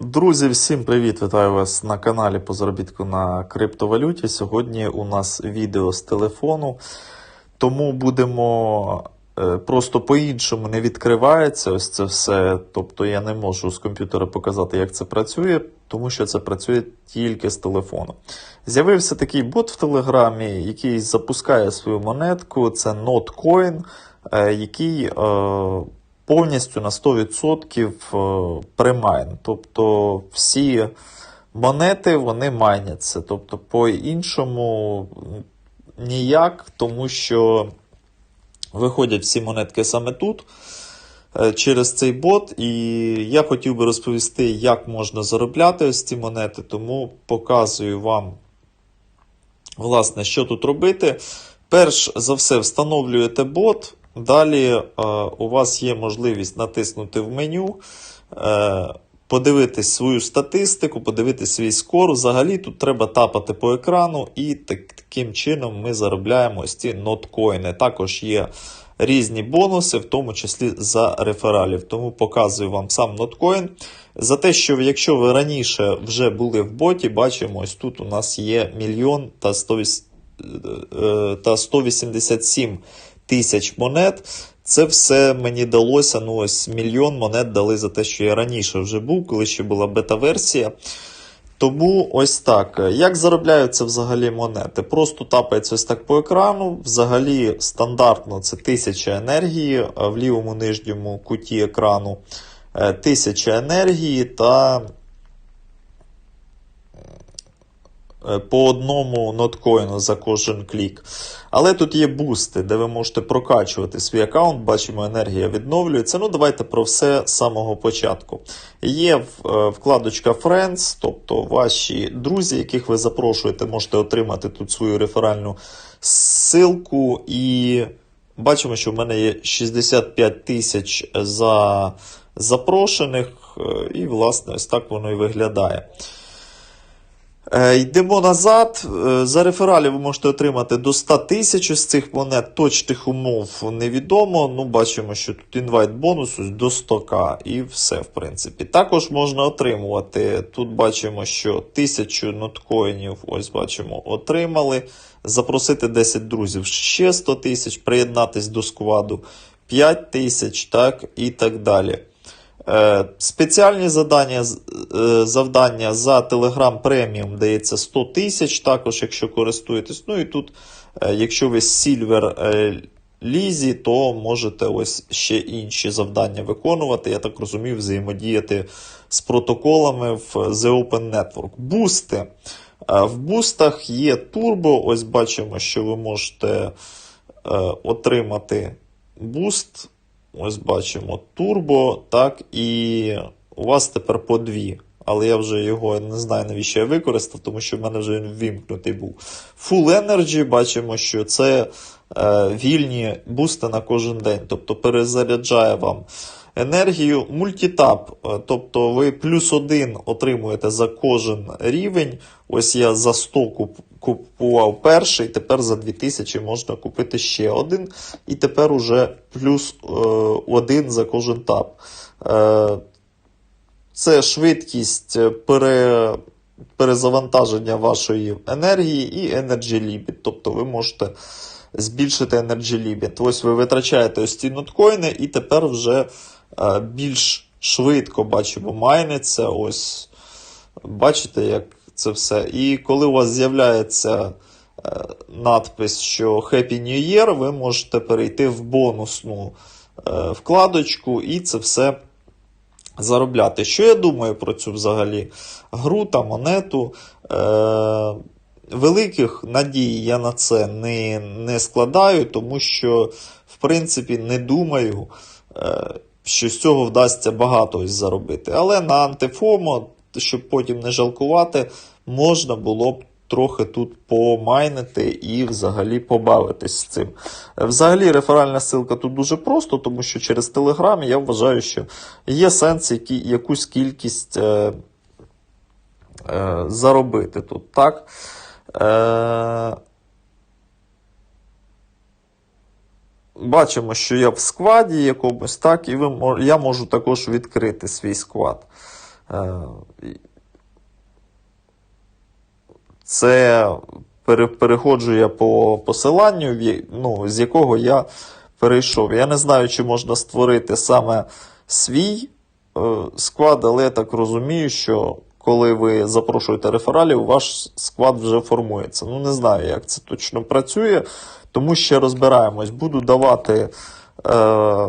Друзі, всім привіт! Вітаю вас на каналі по заробітку на криптовалюті. Сьогодні у нас відео з телефону, тому будемо е, просто по-іншому не відкривається ось це все. Тобто я не можу з комп'ютера показати, як це працює, тому що це працює тільки з телефону. З'явився такий бот в Телеграмі, який запускає свою монетку. Це NotCoin, е, який. Е, повністю на 100% примайн. Тобто всі монети вони майняться. Тобто, по-іншому ніяк, тому що виходять всі монетки саме тут. е, Через цей бот, і я хотів би розповісти, як можна заробляти ось ці монети, тому показую вам, власне, що тут робити. Перш за все, встановлюєте бот. Далі е, у вас є можливість натиснути в меню, е, подивитись свою статистику, подивитись свій скор. Взагалі тут треба тапати по екрану, і таким чином ми заробляємо ось ці ноткоїни. Також є різні бонуси, в тому числі за рефералів. Тому показую вам сам ноткоін. За те, що якщо ви раніше вже були в боті, бачимо, ось тут у нас є мільйон та 100, е, та 187 тисяч монет. Це все мені далося. Ну, ось мільйон монет дали за те, що я раніше вже був, коли ще була бета-версія. Тому ось так. Як заробляються взагалі монети? Просто тапається ось так по екрану. Взагалі стандартно це 1000 енергії, в лівому нижньому куті екрану е, 1000 енергії та е, по одному ноткоїну за кожен клік. Але тут є бусти, де ви можете прокачувати свій аккаунт. Бачимо, енергія відновлюється. Ну, давайте про все з самого початку. Є е, вкладочка Friends, тобто ваші друзі, яких ви запрошуєте, можете отримати тут свою реферальну ссылку. І бачимо, що в мене є 65 тисяч за запрошених. е, І, власне, ось так воно і виглядає. Е, Йдемо назад. Е, За рефералі ви можете отримати до 100 тисяч з цих монет. Точних умов невідомо. Ну, бачимо, що тут інвайт бонус до 100к і все, в принципі. Також можна отримувати. Тут бачимо, що 1000 ноткоїнів, ось бачимо, отримали. Запросити 10 друзів ще 100 тисяч, приєднатись до складу 5 тисяч, так і так далі. Е, Спеціальні завдання, е, завдання за Telegram Premium дається 100 тисяч, також якщо користуєтесь. Ну і тут, е, якщо ви Silver Лізі, то можете ось ще інші завдання виконувати. Я так розумію, взаємодіяти з протоколами в The Open Network. Бусти. В бустах є турбо. Ось бачимо, що ви можете отримати буст. Ось бачимо турбо, так, і у вас тепер по дві. Але я вже його не знаю, навіщо я використав, тому що в мене вже він вімкнутий був. Full Energy, бачимо, що це е, вільні бусти на кожен день, тобто перезаряджає вам енергію. Мультітап, е, тобто ви плюс один отримуєте за кожен рівень. Ось я за 100 куп- купував перший, тепер за 2000 можна купити ще один. І тепер уже плюс е, один за кожен тап. Е, це швидкість пере, перезавантаження вашої енергії і Energy Limit. Тобто ви можете збільшити Energy Limit. Ось ви витрачаєте ось ці ноткоїни, і тепер вже е, більш швидко бачимо майниться. Ось бачите, як це все. І коли у вас з'являється е, надпис, що Happy New Year, ви можете перейти в бонусну е, вкладочку і це все заробляти. Що я думаю про цю взагалі гру та монету? Е, великих надій я на це не, не складаю, тому що, в принципі, не думаю, е, що з цього вдасться багато ось заробити. Але на антифомо, щоб потім не жалкувати, можна було б трохи тут помайнити і взагалі побавитись з цим. Взагалі, реферальна ссылка тут дуже просто, тому що через Telegram я вважаю, що є сенс які, якусь кількість е, е, заробити тут, так? Е, бачимо, що я в складі якомусь, так, і ви, я можу також відкрити свій склад. Е, Це переходжу я по посиланню, ну, з якого я перейшов. Я не знаю, чи можна створити саме свій е, склад, але я так розумію, що коли ви запрошуєте рефералів, ваш склад вже формується. Ну, не знаю, як це точно працює, тому ще розбираємось. Буду давати. Е,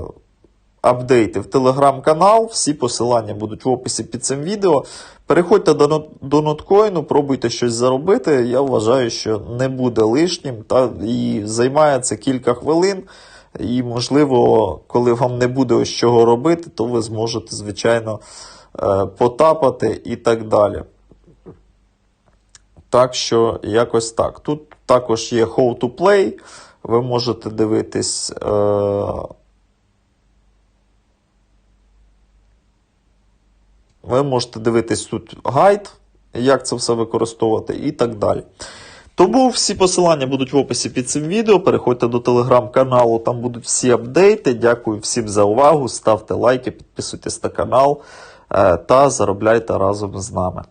апдейти в телеграм-канал. Всі посилання будуть в описі під цим відео. Переходьте до, до ноткоїну, пробуйте щось заробити. Я вважаю, що не буде лишнім. Та, і займає це кілька хвилин. І, можливо, коли вам не буде ось чого робити, то ви зможете, звичайно, потапати і так далі. Так що якось так. Тут також є How to Play. Ви можете дивитись. Е- Ви можете дивитись тут гайд, як це все використовувати і так далі. Тому всі посилання будуть в описі під цим відео. Переходьте до телеграм-каналу, там будуть всі апдейти. Дякую всім за увагу. Ставте лайки, підписуйтесь на канал е, та заробляйте разом з нами.